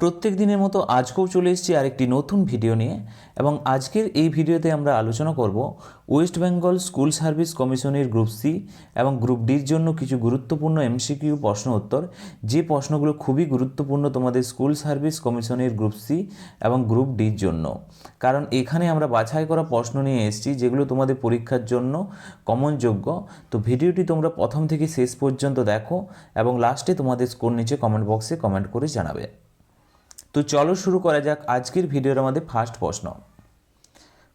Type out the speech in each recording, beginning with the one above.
প্রত্যেক দিনের মতো আজকেও চলে এসেছি আরেকটি নতুন ভিডিও নিয়ে এবং আজকের এই ভিডিওতে আমরা আলোচনা করব ওয়েস্ট বেঙ্গল স্কুল সার্ভিস কমিশনের গ্রুপ সি এবং গ্রুপ ডির জন্য কিছু গুরুত্বপূর্ণ এমসিকিউ প্রশ্ন উত্তর। যে প্রশ্নগুলো খুবই গুরুত্বপূর্ণ তোমাদের স্কুল সার্ভিস কমিশনের গ্রুপ সি এবং গ্রুপ ডির জন্য। কারণ এখানে আমরা বাছাই করা প্রশ্ন নিয়ে এসেছি যেগুলো তোমাদের পরীক্ষার জন্য কমনযোগ্য। তো ভিডিওটি তোমরা প্রথম থেকে শেষ পর্যন্ত দেখো এবং লাস্টে তোমাদের স্কোর নিচে কমেন্ট বক্সে কমেন্ট করে জানাবে। তো চলো শুরু করা যাক আজকের ভিডিওর আমাদের ফার্স্ট প্রশ্ন।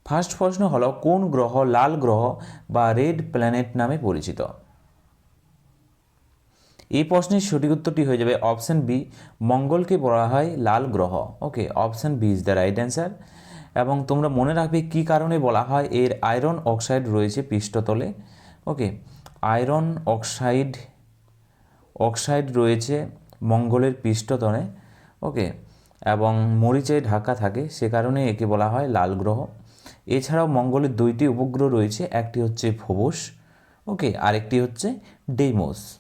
ফার্স্ট প্রশ্ন হলো, কোন গ্রহ লাল গ্রহ বা রেড প্ল্যানেট নামে পরিচিত? এই প্রশ্নের সঠিক উত্তরটি হয়ে যাবে অপশান বি মঙ্গলকে বলা হয় লাল গ্রহ। Okay option B is the right answer এবং তোমরা মনে রাখবে কি কারণে বলা হয়, এর আয়রন অক্সাইড রয়েছে পৃষ্ঠতলে। ওকে আয়রন অক্সাইড অক্সাইড রয়েছে মঙ্গলের পৃষ্ঠতলে। ওকে এবং মরিচে ঢাকা থাকে, সে কারণে একে বলা হয় লাল গ্রহ। এছাড়াও মঙ্গলের দুইটি উপগ্রহ রয়েছে, একটি হচ্ছে ফোবস, ওকে, আরেকটি হচ্ছে ডেমোস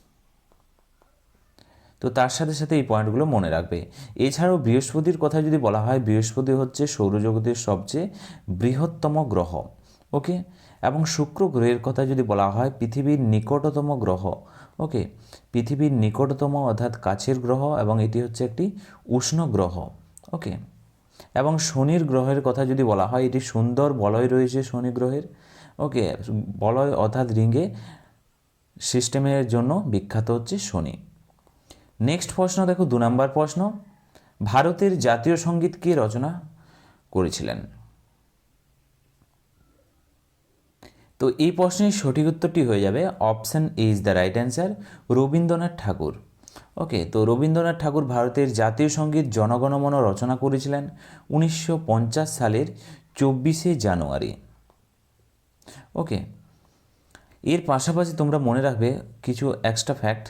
তো তার সাথে সাথে এই পয়েন্টগুলো মনে রাখবে। এছাড়াও বৃহস্পতির কথা যদি বলা হয়, বৃহস্পতি হচ্ছে সৌরজগতের সবচেয়ে বৃহত্তম গ্রহ, ওকে? এবং শুক্র গ্রহের কথা যদি বলা হয়, পৃথিবীর নিকটতম গ্রহ ওকে পৃথিবীর নিকটতম অর্থাৎ কাছের গ্রহ এবং এটি হচ্ছে একটি উষ্ণ গ্রহ। ওকে এবং শনির গ্রহের কথা যদি বলা হয়, এটি সুন্দর বলয় রয়েছে শনি গ্রহের। ওকে বলয় অর্থাৎ রিঙ্গে সিস্টেমের জন্য বিখ্যাত হচ্ছে শনি। নেক্সট প্রশ্ন, দেখো দু নম্বর প্রশ্ন। ভারতের জাতীয় সংগীত কে রচনা করেছিলেন? তো এই প্রশ্নের সঠিক উত্তরটি হয়ে যাবে option is the right answer Rabindranath Thakur. Okay তো রবীন্দ্রনাথ ঠাকুর ভারতের জাতীয় সংগীত জনগণমন রচনা করেছিলেন উনিশশো পঞ্চাশ সালের চব্বিশে জানুয়ারি। ওকে এর পাশাপাশি তোমরা মনে রাখবে কিছু এক্সট্রা ফ্যাক্ট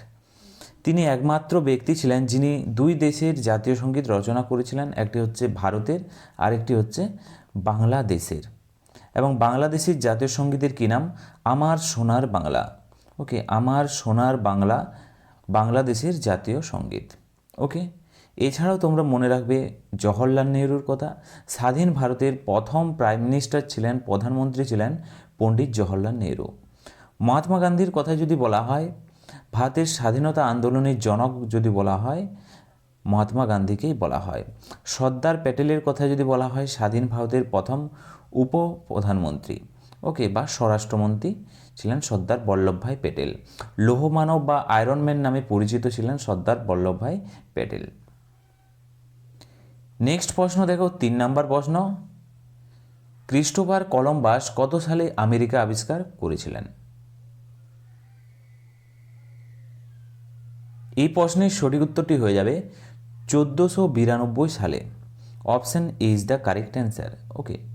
তিনি একমাত্র ব্যক্তি ছিলেন যিনি দুই দেশের জাতীয় সংগীত রচনা করেছিলেন, একটি হচ্ছে ভারতের আরেকটি হচ্ছে বাংলাদেশের। এবং বাংলাদেশের জাতীয় সঙ্গীতের কী নাম? আমার সোনার বাংলা। ওকে আমার সোনার বাংলা, বাংলাদেশের জাতীয় সংগীত। ওকে এছাড়াও তোমরা মনে রাখবে জওহরলাল নেহরুর কথা। স্বাধীন ভারতের প্রথম প্রাইম মিনিস্টার ছিলেন, প্রধানমন্ত্রী ছিলেন পণ্ডিত জওহরলাল নেহরু। মহাত্মা গান্ধীর কথা যদি বলা হয়, ভারতের স্বাধীনতা আন্দোলনের জনক যদি বলা হয়, মহাত্মা গান্ধীকেই বলা হয়। সর্দার প্যাটেলের কথা যদি বলা হয়, স্বাধীন ভারতের প্রথম উপ প্রধানমন্ত্রী ওকে, বা স্বরাষ্ট্রমন্ত্রী ছিলেন সর্দার বল্লভভাই প্যাটেল লৌহমানব বা আয়রনম্যান নামে পরিচিত ছিলেন সর্দার বল্লভভাই প্যাটেল নেক্সট প্রশ্ন দেখো, তিন নাম্বার প্রশ্ন। ক্রিস্টোফার কলম্বাস কত সালে আমেরিকা আবিষ্কার করেছিলেন? এই প্রশ্নের সঠিক উত্তরটি হয়ে যাবে চোদ্দোশো বিরানব্বই সালে। Option is the correct answer okay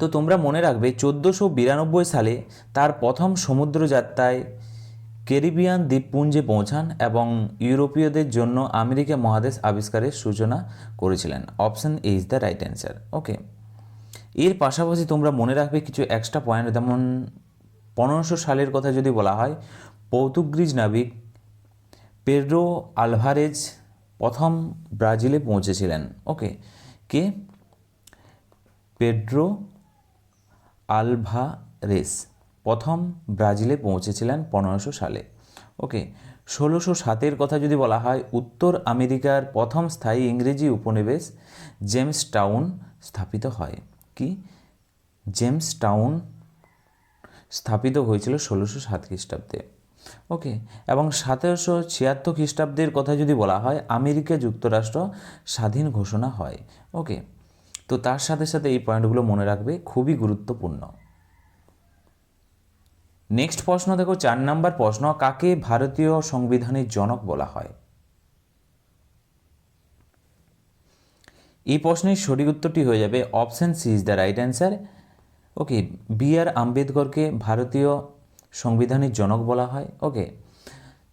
তো তোমরা মনে রাখবে, চোদ্দোশো বিরানব্বই সালে তার প্রথম সমুদ্রযাত্রায় ক্যারিবিয়ান দ্বীপপুঞ্জে পৌঁছান এবং ইউরোপীয়দের জন্য আমেরিকা মহাদেশ আবিষ্কারের সূচনা করেছিলেন। Option is the right answer. Okay. এর পাশাপাশি তোমরা মনে রাখবে কিছু এক্সট্রা পয়েন্ট, যেমন পনেরোশো সালের কথা যদি বলা হয়, পর্তুগিজ নাবিক পেড্রো আলভারেজ প্রথম ব্রাজিলে পৌঁছেছিলেন। ওকে। কে? Pedro Alvares. প্রথম ব্রাজিলে পৌঁছেছিলেন পনেরোশো সালে। ওকে, ষোলোশো সাতের কথা যদি বলা হয়, উত্তর আমেরিকার প্রথম স্থায়ী ইংরেজি উপনিবেশ জেমস টাউন স্থাপিত হয়। কি? জেমস টাউন স্থাপিত হয়েছিল ষোলোশো সাত খ্রিস্টাব্দে। ওকে, এবং সতেরোশো ছিয়াত্তর খ্রিস্টাব্দের কথা যদি বলা হয়, আমেরিকা যুক্তরাষ্ট্র স্বাধীন ঘোষণা হয়। ওকে তো তার সাথে সাথে এই পয়েন্টগুলো মনে রাখবে, খুবই গুরুত্বপূর্ণ। নেক্সট প্রশ্ন, দেখো, চার নাম্বার প্রশ্ন, কাকে ভারতীয় সংবিধানের জনক বলা হয়? এই প্রশ্নের সঠিক উত্তরটি হয়ে যাবে option C is the right answer okay B R আম্বেদকরকে ভারতীয় সংবিধানের জনক বলা হয়। ওকে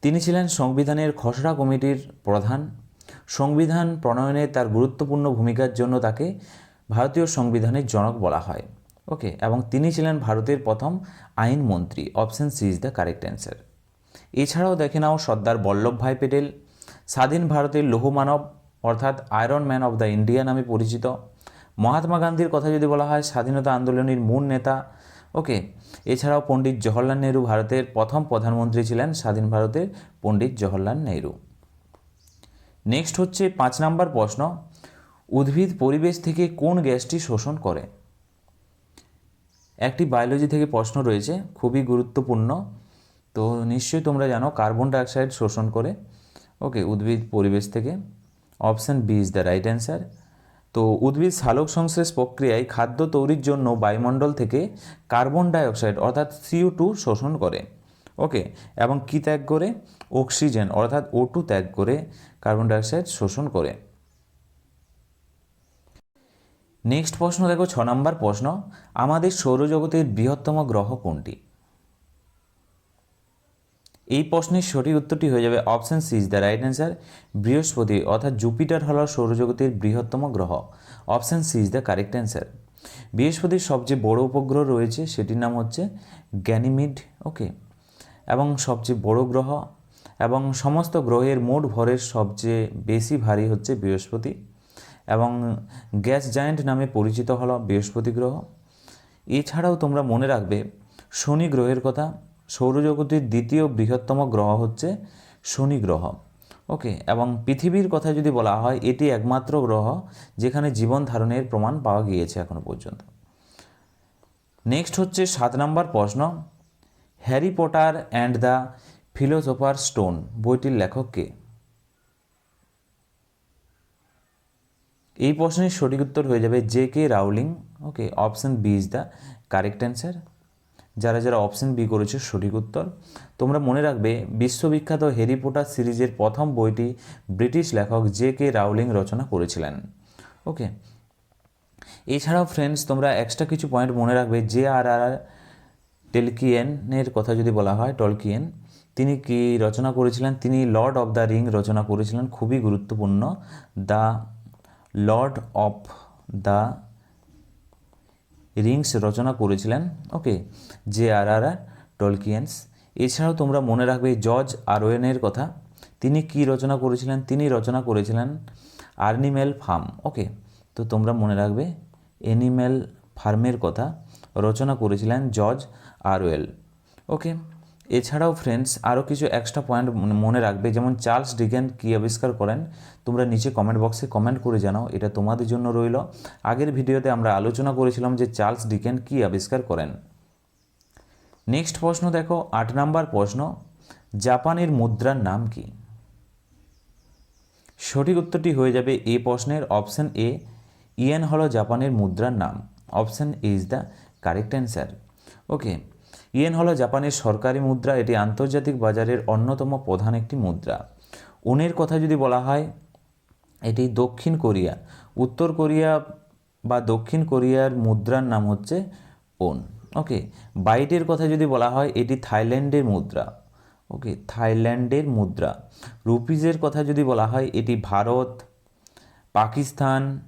তিনি ছিলেন সংবিধানের খসড়া কমিটির প্রধান। সংবিধান প্রণয়নে তার গুরুত্বপূর্ণ ভূমিকার জন্য তাকে ভারতীয় সংবিধানের জনক বলা হয়। ওকে, এবং তিনি ছিলেন ভারতের প্রথম আইনমন্ত্রী option C is the correct answer. এছাড়াও দেখে নাও সর্দার বল্লভভাই পেটেল স্বাধীন ভারতের লৌহমানব অর্থাৎ iron man of the India নামে পরিচিত। মহাত্মা গান্ধীর কথা যদি বলা হয়, স্বাধীনতা আন্দোলনের মূল নেতা। ওকে, এছাড়াও পণ্ডিত জওহরলাল নেহরু ভারতের প্রথম প্রধানমন্ত্রী ছিলেন স্বাধীন ভারতের পণ্ডিত জওহরলাল নেহরু। নেক্সট হচ্ছে পাঁচ নাম্বার প্রশ্ন, উদ্ভিদ পরিবেশ থেকে কোন গ্যাসটি শোষণ করে? একটি বায়োলজি থেকে প্রশ্ন রয়েছে, খুবই গুরুত্বপূর্ণ। তো নিশ্চয়ই তোমরা জানো কার্বন ডাইঅক্সাইড শোষণ করে। ওকে উদ্ভিদ পরিবেশ থেকে। Option B is the right answer তো উদ্ভিদ সালোক সংশ্লেষ প্রক্রিয়ায় খাদ্য তৈরির জন্য বায়ুমণ্ডল থেকে কার্বন ডাইঅক্সাইড অর্থাৎ সিও টু শোষণ করে। ওকে, এবং কী ত্যাগ করে? অক্সিজেন, অর্থাৎ ও টু ত্যাগ করে কার্বন ডাইঅক্সাইড শোষণ করে। নেক্সট প্রশ্ন, দেখো, ছ নম্বর প্রশ্ন। আমাদের সৌরজগতের বৃহত্তম গ্রহ কোনটি? এই প্রশ্নের সঠিক উত্তরটি হয়ে যাবে option C is the right answer বৃহস্পতি, অর্থাৎ জুপিটার হল সৌরজগতের বৃহত্তম গ্রহ। Option C is the correct answer বৃহস্পতির সবচেয়ে বড় উপগ্রহ রয়েছে, সেটির নাম হচ্ছে গ্যানিমিড, ওকে। এবং সবচেয়ে বড় গ্রহ এবং সমস্ত গ্রহের মোট ভরের সবচেয়ে বেশি ভারী হচ্ছে বৃহস্পতি এবং গ্যাস জায়েন্ট নামে পরিচিত হলো বৃহস্পতি গ্রহ। এছাড়াও তোমরা মনে রাখবে, শনি গ্রহের কথা, সৌরজগতের দ্বিতীয় বৃহত্তম গ্রহ হচ্ছে শনি গ্রহ। ওকে, এবং পৃথিবীর কথা যদি বলা হয়, এটি একমাত্র গ্রহ যেখানে জীবন ধারণের প্রমাণ পাওয়া গিয়েছে এখনও পর্যন্ত। নেক্সট হচ্ছে সাত নম্বর প্রশ্ন। Harry Potter and the philosopher stone বইটির লেখক কে? এই প্রশ্নের সঠিক উত্তর হয়ে যাবে J K Rowling. Okay option B is the correct answer যারা যারা অপশন বি করেছে, সঠিক উত্তর। তোমরা মনে রাখবে, বিশ্ববিখ্যাত হ্যারি পটার সিরিজের প্রথম বইটি ব্রিটিশ লেখক জে কে রাউলিং রচনা করেছিলেন। ওকে এছাড়াও ফ্রেন্ডস তোমরা এক্সট্রা কিছু পয়েন্ট মনে রাখবে, জে আর আর টেলকিয়েনের কথা যদি বলা হয়, টলকিয়েন, তিনি কি রচনা করেছিলেন? তিনি লর্ড অফ দ্য রিং রচনা করেছিলেন, খুবই গুরুত্বপূর্ণ। The Lord of the Rings রচনা করেছিলেন। Okay, J R R Tolkien's. এছাড়াও তোমরা মনে রাখবে, জর্জ আরওয়েনের কথা, তিনি কি রচনা করেছিলেন? তিনি রচনা করেছিলেন আর্নিমেল ফার্ম। ওকে, তো তোমরা মনে রাখবে এনিম্যাল ফার্মের কথা রচনা করেছিলেন জর্জ আরওয়েল ওকে এছাড়াও ফ্রেন্ডস আরও কিছু এক্সট্রা পয়েন্ট মনে রাখবে, যেমন চার্লস ডিকেন কী আবিষ্কার করেন, তোমরা নিচে কমেন্ট বক্সে কমেন্ট করে জানাও, এটা তোমাদের জন্য রইল। আগের ভিডিওতে আমরা আলোচনা করেছিলাম যে চার্লস ডিকেন কী আবিষ্কার করেন। নেক্সট প্রশ্ন দেখো, আট নাম্বার প্রশ্ন, জাপানের মুদ্রার নাম কি? সঠিক উত্তরটি হয়ে যাবে এ প্রশ্নের অপশান এ ইয়েন হলো জাপানের মুদ্রার নাম। Option A is the correct answer okay yen হলো জাপানের সরকারি মুদ্রা, এটি আন্তর্জাতিক বাজারের অন্যতম প্রধান একটি মুদ্রা। উনের কথা যদি বলা হয়, এটি দক্ষিণ কোরিয়া, উত্তর কোরিয়া বা দক্ষিণ কোরিয়ার মুদ্রার নাম হচ্ছে ওন। ওকে, বাইটের কথা যদি বলা হয়, এটি থাইল্যান্ডের মুদ্রা। ওকে, থাইল্যান্ডের মুদ্রা। রুপিজের কথা যদি বলা হয়, এটি ভারত, পাকিস্তান,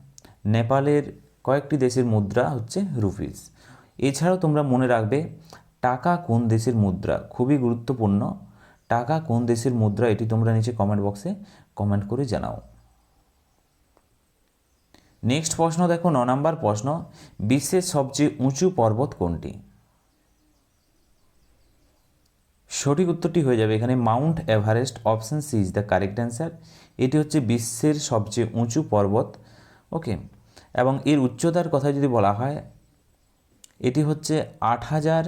নেপালের কয়েকটি দেশের মুদ্রা হচ্ছে রুপিজ। এছাড়াও তোমরা মনে রাখবে টাকা কোন দেশের মুদ্রা? খুবই গুরুত্বপূর্ণ। টাকা কোন দেশের মুদ্রা? এটি তোমরা নিচে কমেন্ট বক্সে কমেন্ট করে জানাও। নেক্সট প্রশ্ন দেখো, ন নম্বর প্রশ্ন, বিশ্বের সবচেয়ে উঁচু পর্বত কোনটি? সঠিক উত্তরটি হয়ে যাবে এখানে Mount Everest, option C is the correct answer. এটি হচ্ছে বিশ্বের সবচেয়ে উঁচু পর্বত। ওকে, এবং এর উচ্চতার কথা যদি বলা হয়, এটি হচ্ছে আট হাজার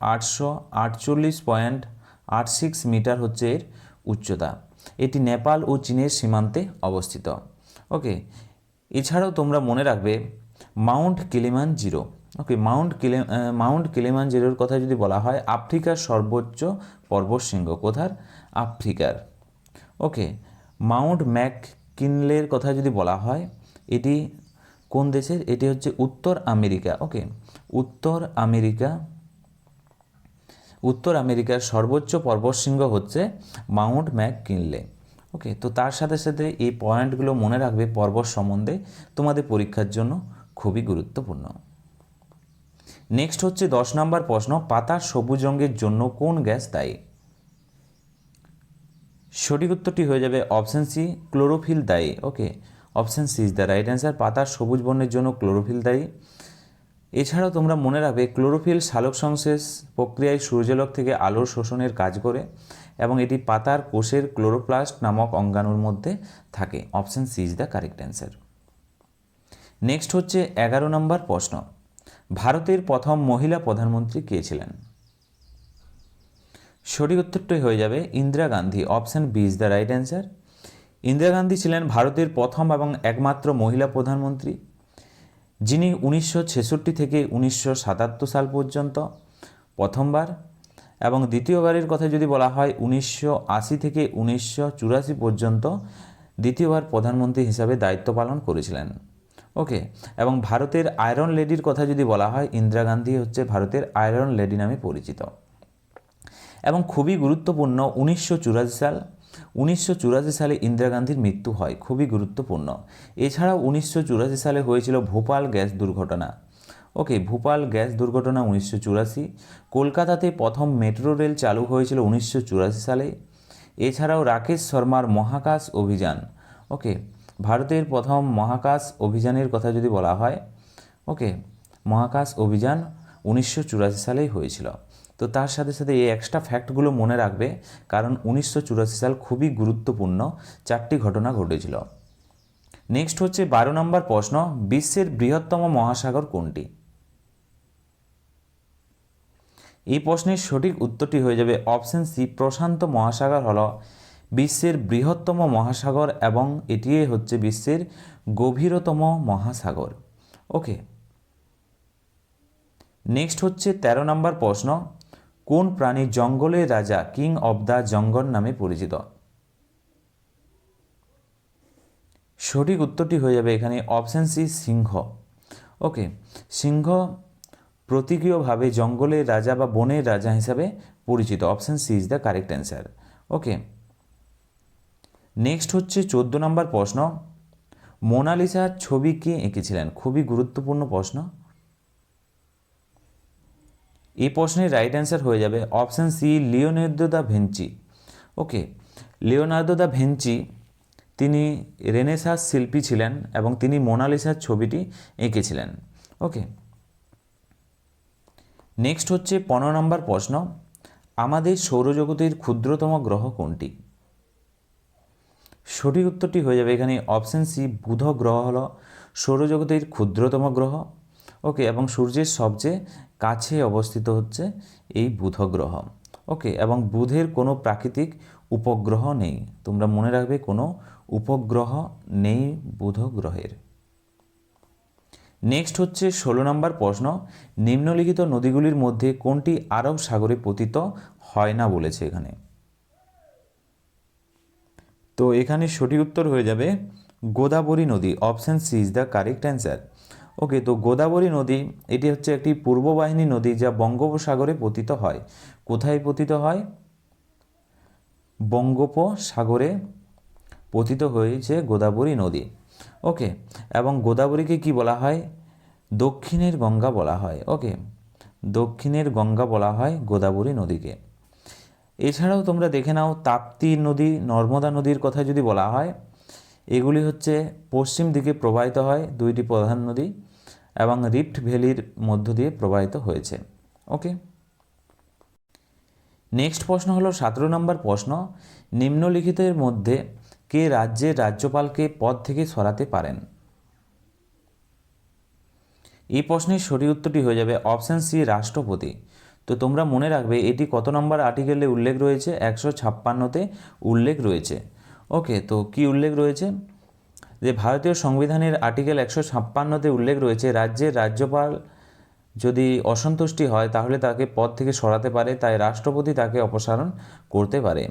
আটশো আটচল্লিশ পয়েন্ট আট সিক্স মিটার হচ্ছে এর উচ্চতা। এটি নেপাল ও চীনের সীমান্তে অবস্থিত। ওকে, এছাড়াও তোমরা মনে রাখবে, Mount Kilimanjaro okay, Mount কিলে মাউন্ট কিলিমান জিরোর কথা যদি বলা হয়, আফ্রিকার সর্বোচ্চ পর্বতশৃঙ্গ। কোথার? আফ্রিকার। ওকে, মাউন্ট ম্যাক কিনলের কথা যদি বলা হয়, এটি কোন দেশের? এটি হচ্ছে উত্তর আমেরিকা। ওকে, উত্তর আমেরিকা উত্তর আমেরিকার সর্বোচ্চ পর্বতশৃঙ্গ হচ্ছে মাউন্ট ম্যাক কিনলে ওকে তো তার সাথে সাথে এই পয়েন্টগুলো মনে রাখবে পর্বত সম্বন্ধে। তোমাদের পরীক্ষার জন্য খুবই গুরুত্বপূর্ণ। নেক্সট হচ্ছে দশ নম্বর প্রশ্ন, পাতার সবুজ রঙের জন্য কোন গ্যাস দায়ী? সঠিক উত্তরটি হয়ে যাবে অপশন সি, ক্লোরোফিল দায়ী। Okay option C is the right answer, পাতার সবুজ বর্ণের জন্য ক্লোরোফিল দায়ী। এছাড়াও তোমরা মনে রাখবে, ক্লোরোফিল সালোক সংশ্লেষ প্রক্রিয়ায় সূর্যালোক থেকে আলোর শোষণের কাজ করে এবং এটি পাতার কোষের ক্লোরোপ্লাস্ট নামক অঙ্গাণুর মধ্যে থাকে। Option C is the correct answer. Next হচ্ছে এগারো নম্বর প্রশ্ন। ভারতের প্রথম মহিলা প্রধানমন্ত্রী কে ছিলেন? সঠিক উত্তরটি হয়ে যাবে Indira Gandhi. Option B is the right answer. Indira Gandhi ছিলেন ভারতের প্রথম এবং একমাত্র মহিলা প্রধানমন্ত্রী। যিনি উনিশশো ছেষট্টি থেকে উনিশশো সাতাত্তর সাল পর্যন্ত প্রথমবার এবং দ্বিতীয়বারের কথা যদি বলা হয়, উনিশশো আশি থেকে উনিশশো চুরাশি পর্যন্ত দ্বিতীয়বার প্রধানমন্ত্রী হিসাবে দায়িত্ব পালন করেছিলেন। ওকে, এবং ভারতের আয়রন লেডির কথা যদি বলা হয়, ইন্দিরা গান্ধী হচ্ছে ভারতের আয়রন লেডি নামে পরিচিত। এবং খুবই গুরুত্বপূর্ণ, উনিশশো চুরাশি সাল উনিশশো চুরাশি সালে ইন্দিরা গান্ধীর মৃত্যু হয়, খুবই গুরুত্বপূর্ণ। এছাড়াও উনিশশো চুরাশি সালে হয়েছিল ভোপাল গ্যাস দুর্ঘটনা। ওকে, ভোপাল গ্যাস দুর্ঘটনা উনিশশো চুরাশি। কলকাতাতে প্রথম মেট্রো রেল চালু হয়েছিল উনিশশো চুরাশি সালে। এছাড়াও রাকেশ শর্মার মহাকাশ অভিযান। ওকে, ভারতের প্রথম মহাকাশ অভিযানের কথা যদি বলা হয়, ওকে, মহাকাশ অভিযান উনিশশো চুরাশি সালেই হয়েছিল। তো তার সাথে সাথে এই এক্সট্রা ফ্যাক্টগুলো মনে রাখবে, কারণ উনিশশো চুরাশি সাল খুবই গুরুত্বপূর্ণ চারটি ঘটনা ঘটেছিল। নেক্সট হচ্ছে বারো নম্বর প্রশ্ন, বিশ্বের বৃহত্তম মহাসাগর কোনটি? এই প্রশ্নের সঠিক উত্তরটি হয়ে যাবে অপশন সি প্রশান্ত মহাসাগর হল বিশ্বের বৃহত্তম মহাসাগর এবং এটি হচ্ছে বিশ্বের গভীরতম মহাসাগর। ওকে নেক্সট হচ্ছে ১৩ নম্বর প্রশ্ন কোন প্রাণী জঙ্গলের রাজা কিং অব দ্য জঙ্গল নামে পরিচিত? সঠিক উত্তরটি হয়ে যাবে এখানে অপশান সি, সিংহ। ওকে, সিংহ প্রতীকীয়ভাবে জঙ্গলের রাজা বা বনের রাজা হিসাবে পরিচিত। Option C is the correct answer. Okay, next হচ্ছে চোদ্দ নম্বর প্রশ্ন। মোনালিসার ছবি কে এঁকেছিলেন? খুবই গুরুত্বপূর্ণ প্রশ্ন। এই প্রশ্নের রাইট অ্যান্সার হয়ে যাবে option C Leonardo da Vinci okay Leonardo da Vinci তিনি রেনেসাস শিল্পী ছিলেন এবং তিনি মোনালিসার ছবিটি এঁকেছিলেন। ওকে নেক্সট হচ্ছে পনেরো নম্বর প্রশ্ন, আমাদের সৌরজগতের ক্ষুদ্রতম গ্রহ কোনটি? সঠিক উত্তরটি হয়ে যাবে এখানে অপশান সি বুধ গ্রহ হল সৌরজগতের ক্ষুদ্রতম গ্রহ। ওকে এবং সূর্যের সবচেয়ে কাছে অবস্থিত হচ্ছে এই বুধ গ্রহ ওকে এবং বুধের কোনো প্রাকৃতিক উপগ্রহ নেই। তোমরা মনে রাখবে কোনো উপগ্রহ নেই বুধ গ্রহের নেক্সট হচ্ছে ষোলো নম্বর প্রশ্ন। নিম্নলিখিত নদীগুলির মধ্যে কোনটি আরব সাগরে পতিত হয় না বলেছে এখানে। তো এখানে সঠিক উত্তর হয়ে যাবে গোদাবরী নদী। Option C is the correct answer okay, তো গোদাবরী নদী, এটি হচ্ছে একটি পূর্ববাহিনী নদী যা বঙ্গোপসাগরে পতিত হয়। কোথায় পতিত হয়? বঙ্গোপসাগরে পতিত হয়েছে গোদাবরী নদী। ওকে, এবং গোদাবরীকে কি বলা হয়? দক্ষিণের গঙ্গা বলা হয়। ওকে, দক্ষিণের গঙ্গা বলা হয় গোদাবরী নদীকে। এছাড়াও তোমরা দেখে নাও, তাপ্তি নদী, নর্মদা নদীর কথা যদি বলা হয়, এগুলি হচ্ছে পশ্চিম দিকে প্রবাহিত হয় দুইটি প্রধান নদী। এবং রিফ্ট ভ্যালির মধ্য দিয়ে প্রবাহিত হয়েছে। ওকে নেক্সট প্রশ্ন হলো সতেরো নম্বর প্রশ্ন, নিম্নলিখিতের মধ্যে কে রাজ্যের রাজ্যপালকে পদ থেকে সরাতে পারেন? এই প্রশ্নের সঠিক উত্তরটি হয়ে যাবে অপশান সি, রাষ্ট্রপতি। তো তোমরা মনে রাখবে এটি কত নম্বর আর্টিকেলে উল্লেখ রয়েছে? একশো ছাপ্পান্নতে উল্লেখ রয়েছে। ওকে তো কি উল্লেখ রয়েছে? যে ভারতীয় সংবিধানের আর্টিকেল একশো ছাপ্পান্নতে উল্লেখ রয়েছে, রাজ্যের রাজ্যপাল যদি অসন্তুষ্টি হয়, তাহলে তাকে পদ থেকে সরাতে পারে, তাই রাষ্ট্রপতি তাকে অপসারণ করতে পারে।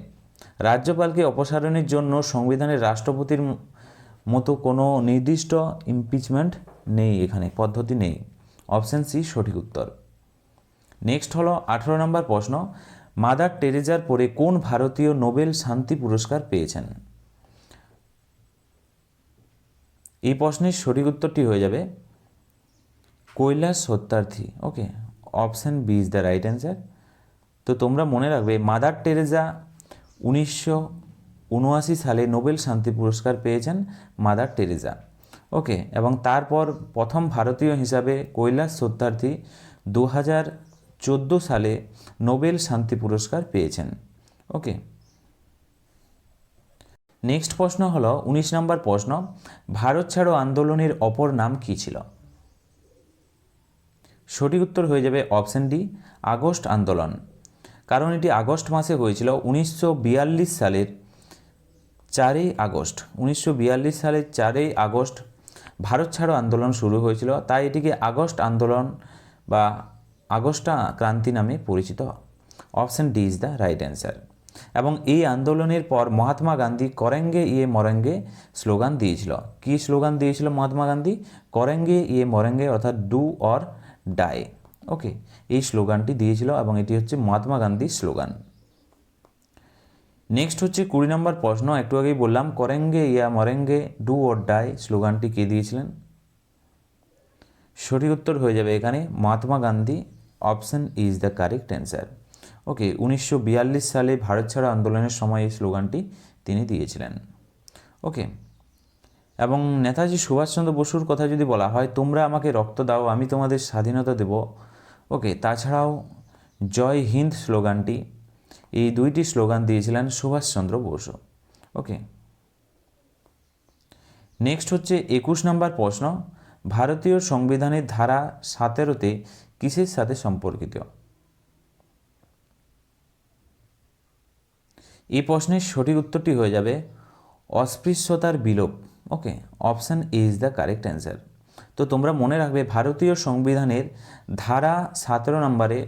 রাজ্যপালকে অপসারণের জন্য সংবিধানের রাষ্ট্রপতির মতো কোনো নির্দিষ্ট ইমপিচমেন্ট নেই এখানে, পদ্ধতি নেই। অপশান সি, সঠিক উত্তর। নেক্সট হলো আঠেরো নম্বর প্রশ্ন, মাদার টেরেজার পরে কোন ভারতীয় নোবেল শান্তি পুরস্কার পেয়েছেন? এই প্রশ্নের সঠিক উত্তরটি হয়ে যাবে Kailash Satyarthi. Okay, option B is the right answer. তো তোমরা মনে রাখবে, মাদার টেরেজা উনিশশো উনআশি সালে নোবেল শান্তি পুরস্কার পেয়েছেন মাদার টেরেজা ওকে, এবং তারপর প্রথম ভারতীয় হিসাবে কৈলাস সত্যার্থী দু হাজার চোদ্দ সালে নোবেল শান্তি পুরস্কার পেয়েছেন। ওকে নেক্সট প্রশ্ন হলো, উনিশ নম্বর প্রশ্ন, ভারত ছাড়ো আন্দোলনের অপর নাম কী ছিল? সঠিক উত্তর হয়ে যাবে অপশন ডি আগস্ট আন্দোলন। কারণ এটি আগস্ট মাসে হয়েছিল, উনিশশো বিয়াল্লিশ সালের চারই আগস্ট। উনিশশো বিয়াল্লিশ সালের চারই আগস্ট ভারত ছাড়ো আন্দোলন শুরু হয়েছিল, তাই এটিকে আগস্ট আন্দোলন বা আগস্টা ক্রান্তি নামে পরিচিত। Option D is the right answer এবং এই আন্দোলনের পর মহাত্মা গান্ধী করেঙ্গে ইয়ে মরেঙ্গে স্লোগান দিয়েছিল। কি স্লোগান দিয়েছিল মহাত্মা গান্ধী? করেঙ্গে ইয়ে মরেঙ্গে অর্থাৎ ডু অর ডাই। ওকে এই স্লোগানটি দিয়েছিল এবং এটি হচ্ছে মহাত্মা গান্ধীর স্লোগান। নেক্সট হচ্ছে কুড়ি নম্বর প্রশ্ন, একটু আগেই বললাম, করেঙ্গে ইয়া মরেঙ্গে, ডু অর ডাই স্লোগানটি কে দিয়েছিলেন? সঠিক উত্তর হয়ে যাবে এখানে, Mahatma Gandhi, option is the correct answer. Okay, উনিশশো বিয়াল্লিশ সালে ভারত ছাড়া আন্দোলনের সময় এই স্লোগানটি তিনি দিয়েছিলেন। ওকে, এবং নেতাজি সুভাষচন্দ্র বসুর কথা যদি বলা হয়, তোমরা আমাকে রক্ত দাও, আমি তোমাদের স্বাধীনতা দেব। ওকে, তাছাড়াও জয় হিন্দ স্লোগানটি, এই দুইটি স্লোগান দিয়েছিলেন সুভাষচন্দ্র বসু। ওকে, নেক্সট হচ্ছে একুশ নম্বর প্রশ্ন। ভারতীয় সংবিধানের ধারা সতেরোতে কিসের সাথে সম্পর্কিত? এই প্রশ্নের সঠিক উত্তরটি হয়ে যাবে অস্পৃশ্যতার বিলোপ। Okay, option A is the correct answer তো তোমরা মনে রাখবে ভারতীয় সংবিধানের ধারা সতেরো নম্বরে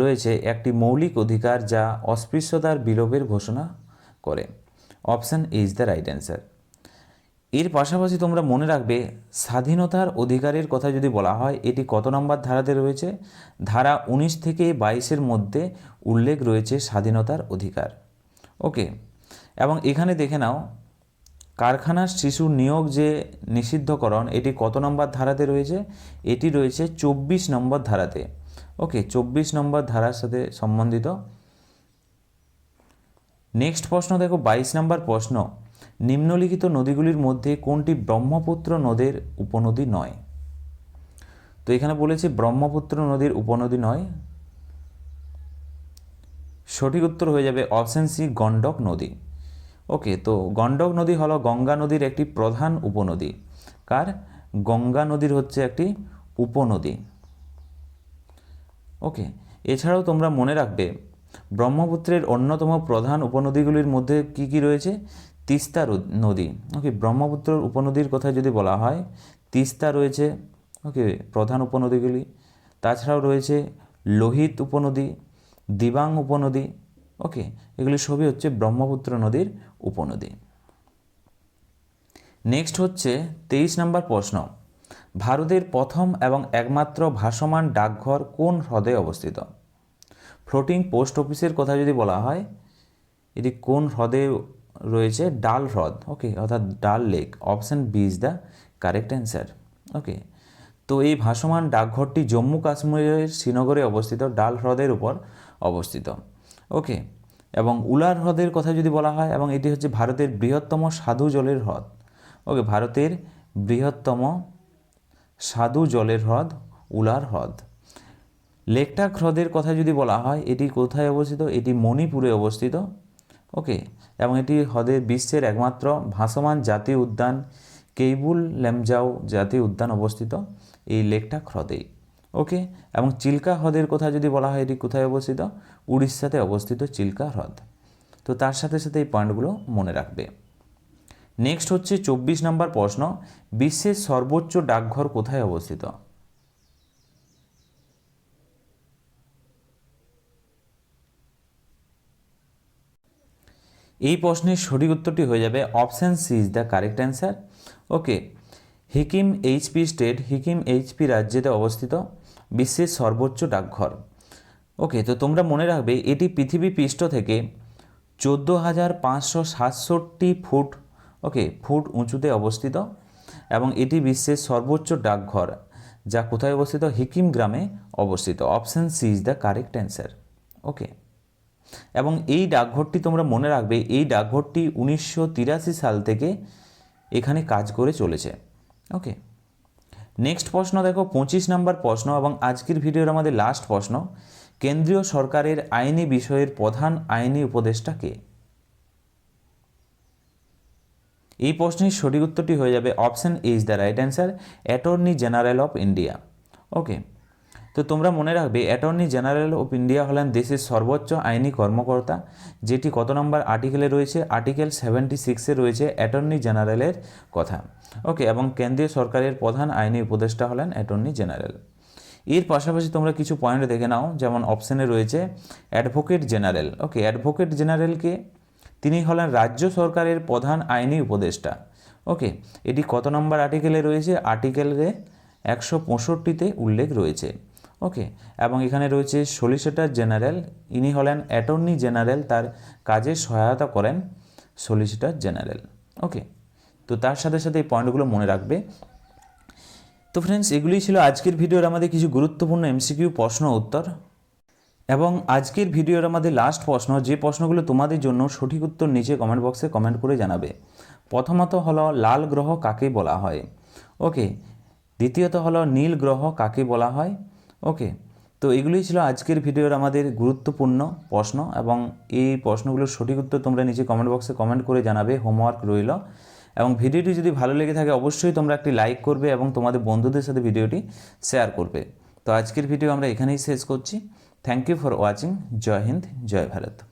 রয়েছে একটি মৌলিক অধিকার যা অস্পৃশ্যতার বিলোপের ঘোষণা করে। Option A is the right answer এর পাশাপাশি তোমরা মনে রাখবে স্বাধীনতার অধিকারের কথা যদি বলা হয়, এটি কত নম্বর ধারাতে রয়েছে? ধারা উনিশ থেকে বাইশের মধ্যে উল্লেখ রয়েছে স্বাধীনতার অধিকার। ওকে, এবং এখানে দেখে নাও, কারখানার শিশু নিয়োগ যে নিষিদ্ধকরণ, এটি কত নম্বর ধারাতে রয়েছে? এটি রয়েছে চব্বিশ নম্বর ধারাতে। ওকে, চব্বিশ নম্বর ধারার সাথে সম্বন্ধিত। নেক্সট প্রশ্ন, দেখো, বাইশ নম্বর প্রশ্ন। নিম্নলিখিত নদীগুলির মধ্যে কোনটি ব্রহ্মপুত্র নদের উপনদী নয়? তো এখানে বলেছে ব্রহ্মপুত্র নদীর উপনদী নয়। সঠিক উত্তর হয়ে যাবে অপশন সি, গণ্ডক নদী। ওকে, তো গণ্ডক নদী হলো গঙ্গা নদীর একটি প্রধান উপনদী। কার? গঙ্গা নদীর হচ্ছে একটি উপনদী। ওকে, এছাড়াও তোমরা মনে রাখবে, ব্রহ্মপুত্রের অন্যতম প্রধান উপনদীগুলির মধ্যে কি কি রয়েছে? তিস্তা নদী। ওকে, ব্রহ্মপুত্র উপনদীর কথা যদি বলা হয়, তিস্তা রয়েছে, ওকে, প্রধান উপনদীগুলি। তাছাড়াও রয়েছে লোহিত উপনদী দিবাং উপনদী ওকে এগুলি সবই হচ্ছে ব্রহ্মপুত্র নদীর উপনদী। নেক্সট হচ্ছে তেইশ নম্বর প্রশ্ন, ভারতের প্রথম এবং একমাত্র ভাসমান ডাকঘর কোন হ্রদে অবস্থিত? ফ্লোটিং পোস্ট অফিসের কথা যদি বলা হয়, এটি কোন হ্রদে রয়েছে? ডাল হ্রদ ওকে অর্থাৎ Dal lake option B is the correct answer okay তো এই ভাসমান ডাকঘরটি জম্মু কাশ্মীরের শ্রীনগরে অবস্থিত ডাল হ্রদের উপর অবস্থিত। ওকে এবং উলার হ্রদের কথা যদি বলা হয়, এবং এটি হচ্ছে ভারতের বৃহত্তম সাধু জলের হ্রদ। ওকে ভারতের বৃহত্তম সাধু জলের হ্রদ, উলার হ্রদ। লেকটাক হ্রদের কথা যদি বলা হয়, এটি কোথায় অবস্থিত? এটি মণিপুরে অবস্থিত। ওকে এবং এটি হ্রদের বিশ্বের একমাত্র ভাসমান জাতীয় উদ্যান, কেইবুল ল্যামজাও জাতীয় উদ্যান অবস্থিত এই লেকটাক হ্রদেই ওকে? এবং চিল্কা হ্রদের কথা যদি বলা হয়, এটি কোথায় অবস্থিত? উড়িষ্যাতে অবস্থিত চিল্কা হ্রদ। তো তার সাথে সাথে এই পয়েন্টগুলো মনে রাখবে। নেক্সট হচ্ছে চব্বিশ নম্বর প্রশ্ন, বিশ্বের সর্বোচ্চ ডাকঘর কোথায় অবস্থিত? এই প্রশ্নের সঠিক উত্তরটি হয়ে যাবে option C is the correct answer. Okay, Hikkim HP state, Hikkim HP রাজ্যেতে অবস্থিত। বিশ্বের সর্বোচ্চ ডাকঘর। ওকে, তো তোমরা মনে রাখবে, এটি পৃথিবী পৃষ্ঠ থেকে চোদ্দ হাজার পাঁচশো সাতষট্টি ফুট, ওকে, ফুট উঁচুতে অবস্থিত এবং এটি বিশ্বের সর্বোচ্চ ডাকঘর, যা কোথায় অবস্থিত? হিকিম গ্রামে অবস্থিত। Option C is the correct answer. Okay, এবং এই ডাকঘরটি তোমরা মনে রাখবে, এই ডাকঘরটি উনিশশো তিরাশি সাল থেকে এখানে কাজ করে চলেছে। ওকে নেক্সট প্রশ্ন দেখো, পঁচিশ নম্বর প্রশ্ন এবং আজকের ভিডিওর আমাদের লাস্ট প্রশ্ন। কেন্দ্রীয় সরকারের আইনি বিষয়ের প্রধান আইনি উপদেষ্টা কে? এই প্রশ্নের সঠিক উত্তরটি হয়ে যাবে option is the right answer attorney general of India okay তো তোমরা মনে রাখবে অ্যাটর্নি জেনারেল অফ ইন্ডিয়া হলেন দেশের সর্বোচ্চ আইনি কর্মকর্তা, যেটি কত নম্বর আর্টিকেলে রয়েছে? আর্টিকেল সেভেন্টি সিক্সে রয়েছে অ্যাটর্নি জেনারেলের কথা। ওকে এবং কেন্দ্রীয় সরকারের প্রধান আইনি উপদেষ্টা হলেন অ্যাটর্নি জেনারেল এর পাশাপাশি তোমরা কিছু পয়েন্ট দেখে নাও, যেমন অপশানে রয়েছে অ্যাডভোকেট জেনারেল ওকে অ্যাডভোকেট জেনারেলকে তিনি হলেন রাজ্য সরকারের প্রধান আইনি উপদেষ্টা। ওকে এটি কত নম্বর আর্টিকেলে রয়েছে? আর্টিকেলে একশো পঁয়ষট্টিতে উল্লেখ রয়েছে। ওকে এবং এখানে রয়েছে সলিসিটার জেনারেল ইনি হলেন অ্যাটর্নি জেনারেল তার কাজে সহায়তা করেন সলিসিটার জেনারেল ওকে তো তার সাথে সাথে এই পয়েন্টগুলো মনে রাখবে। তো ফ্রেন্ডস এগুলোই ছিল আজকের ভিডিওর আমাদের কিছু গুরুত্বপূর্ণ এমসিকিউ প্রশ্ন উত্তর। এবং আজকের ভিডিওর আমাদের লাস্ট প্রশ্ন, যে প্রশ্নগুলো তোমাদের জন্য সঠিক উত্তর নিচে কমেন্ট বক্সে কমেন্ট করে জানাবে। প্রথমত হলো, লাল গ্রহ কাকে বলা হয়? ওকে দ্বিতীয়ত হলো, নীল গ্রহ কাকে বলা হয়? ওকে তো এগুলোই ছিল আজকের ভিডিওর আমাদের গুরুত্বপূর্ণ প্রশ্ন এবং এই প্রশ্নগুলোর সঠিক উত্তর তোমরা নিচে কমেন্ট বক্সে কমেন্ট করে জানাবে হোমওয়ার্ক রইল। এবং ভিডিওটি যদি ভালো লেগে থাকে, অবশ্যই তোমরা একটি লাইক করবে এবং তোমাদের বন্ধুদের সাথে ভিডিওটি শেয়ার করবে। তো আজকের ভিডিও আমরা এখানেই শেষ করছি। থ্যাংক ইউ ফর ওয়াচিং জয় হিন্দ, জয় ভারত।